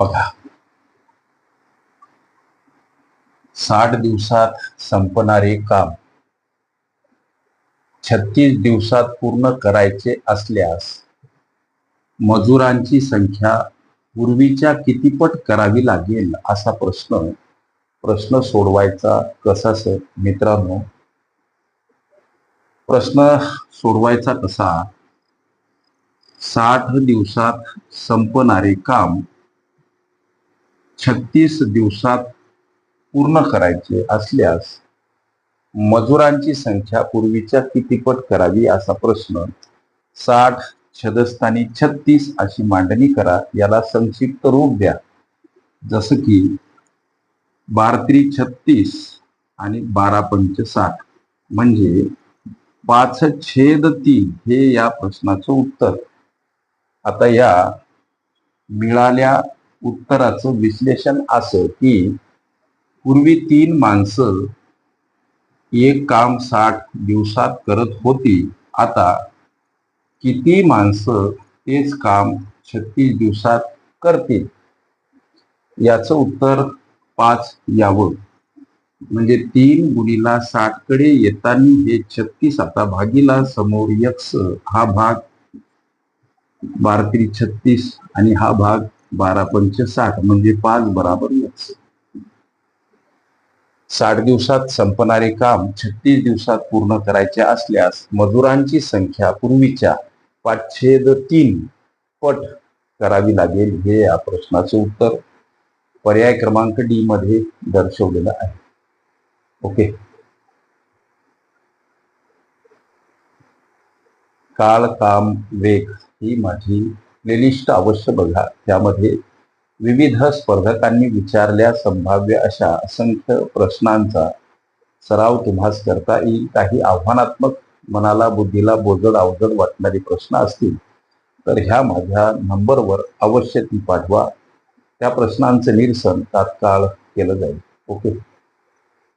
बघा. साठ दिवसात संपणारे काम. छत्तीस दिवसात पूर्ण करायचे असल्यास मजुरांची संख्या पूर्वीच्या कितीपट करावी लागेल असा प्रश्न प्रश्न सोडवायचा कसा सर? मित्रांनो प्रश्न सोडवायचा कसा? साठ दिवसात संपणारे काम छत्तीस दिवसात पूर्ण करायचे असल्यास मजुरांची संख्या पूर्वीच्या कितीपट करावी असा प्रश्न साठ छदस्थानी छत्तीस अशी मांडणी करा याला संक्षिप्त रूप द्या. जसं की बारत्री छत्तीस आणि बारा पंच साठ. म्हणजे पाच छेद तीन हे या प्रश्नाचं उत्तर. आता या मिळाल्या उत्तराचं विश्लेषण असं की पूर्वी तीन माणसं एक काम साठ दिवसात करत होती. आता किती माणसं तेच काम छत्तीस दिवसात करतील? याचं उत्तर पाच यावं. म्हणजे तीन गुणीला साठकडे येताना हे छत्तीस आता भागीला समोर यक्स हा भाग बारत्री छत्तीस आणि हा भाग बारा पंच साठ म्हणजे पाच बराबर लक्ष साठ दिवसात संपणारे काम छत्तीस दिवसात पूर्ण करायचे असल्यास मजुरांची संख्या पूर्वीच्या पाचशे तीन पट करावी लागेल हे या प्रश्नाचे उत्तर पर्याय क्रमांक डी मध्ये दर्शवलेलं आहे. ओके. काळ काम वेग ही माझी प्लेलिस्ट अवश्य बघा. त्यामध्ये विविध स्पर्धकांनी विचारल्या संभाव्य अशा असंख्य प्रश्नांचा सराव तुम्हास करता येईल. काही आव्हानात्मक मनाला बुद्धीला बोजड अवजड वाटणारे प्रश्न असतील तर ह्या माझ्या नंबरवर अवश्य ती पाठवा. त्या प्रश्नांचं निरसन तात्काळ केलं जाईल. ओके.